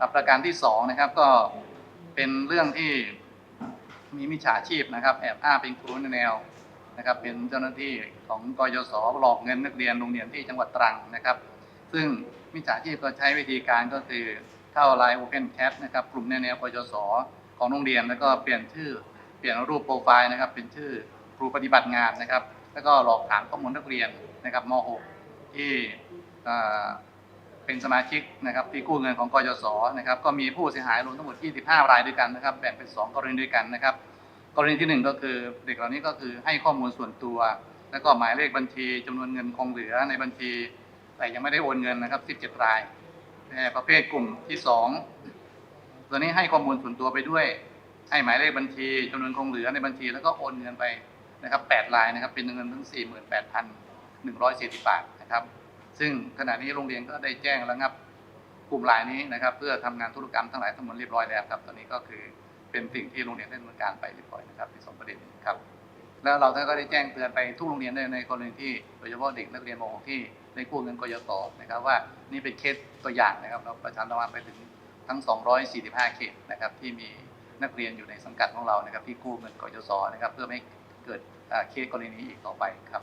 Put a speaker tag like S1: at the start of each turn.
S1: ครับประการที่สองนะครับก็เป็นเรื่องที่มีมิจฉาชีพนะครับ แอบอ้างเป็นครูแนวนะครับ เป็นเจ้าหน้าที่ของกยศหลอกเงินนักเรียนโรงเรียนที่จังหวัดตรังนะครับ ซึ่งมิจฉาชีพก็ใช้วิธีการก็คือเข้าไลน์ Open Chat นะครับกลุ่มแนแนวกยศของโรงเรียน แล้วก็เปลี่ยนชื่อเปลี่ยนรูปโปรไฟล์นะครับ เป็นชื่อครูปฏิบัติงานนะครับ แล้วก็หลอกถามข้อมูลนักเรียนนะครับม .6 ที่อ เป็นสมาชิกนะครับที่กู้เงินของกยศนะครับก็มีผู้เสียหายรวมทั้งหมด 25 รายด้วยกันนะครับแบ่งเป็น 2 กรณีด้วยกันนะครับ กรณีที่ 1 ก็คือเด็กเหล่านี้ก็คือให้ข้อมูลส่วนตัว แล้วก็หมายเลขบัญชีจำนวนเงินคงเหลือในบัญชี แต่ยังไม่ได้โอนเงินนะครับ 17 รายแต่ประเภทกลุ่มที่ 2 ตัวนี้ให้ข้อมูลส่วนตัวไปด้วย ให้หมายเลขบัญชีจำนวนคงเหลือในบัญชี แล้วก็โอนเงินไปนะครับ 8 รายนะครับเป็นเงินทั้ง 48,140 บาทนะครับ ซึ่งขณะนี้โรงเรียนก็ได้แจ้งระงับกลุ่มรายนี้นะครับ เพื่อทำงานธุรกรรมทั้งหลายทั้งมวลเรียบร้อยแล้วครับตอนนี้ก็คือเป็นสิ่งที่โรงเรียนได้ดำเนินการไปเรียบร้อยนะครับในสองประเด็นครับ แล้วเราท่านก็ได้แจ้งเตือนไปทุกโรงเรียนในกรณีที่โดยเฉพาะเด็กนักเรียนม .6 ที่ได้กู้เงินกยศนะครับว่านี่เป็นเคสตัวอย่างนะครับเราประชาสัมพันธ์ไปถึงทั้ง 245 เขตนะครับที่มีนักเรียนอยู่ในสังกัดของเรานะครับที่กู้เงินกยศนะครับเพื่อไม่เกิดเคสกรณีนี้อีกต่อไปครับ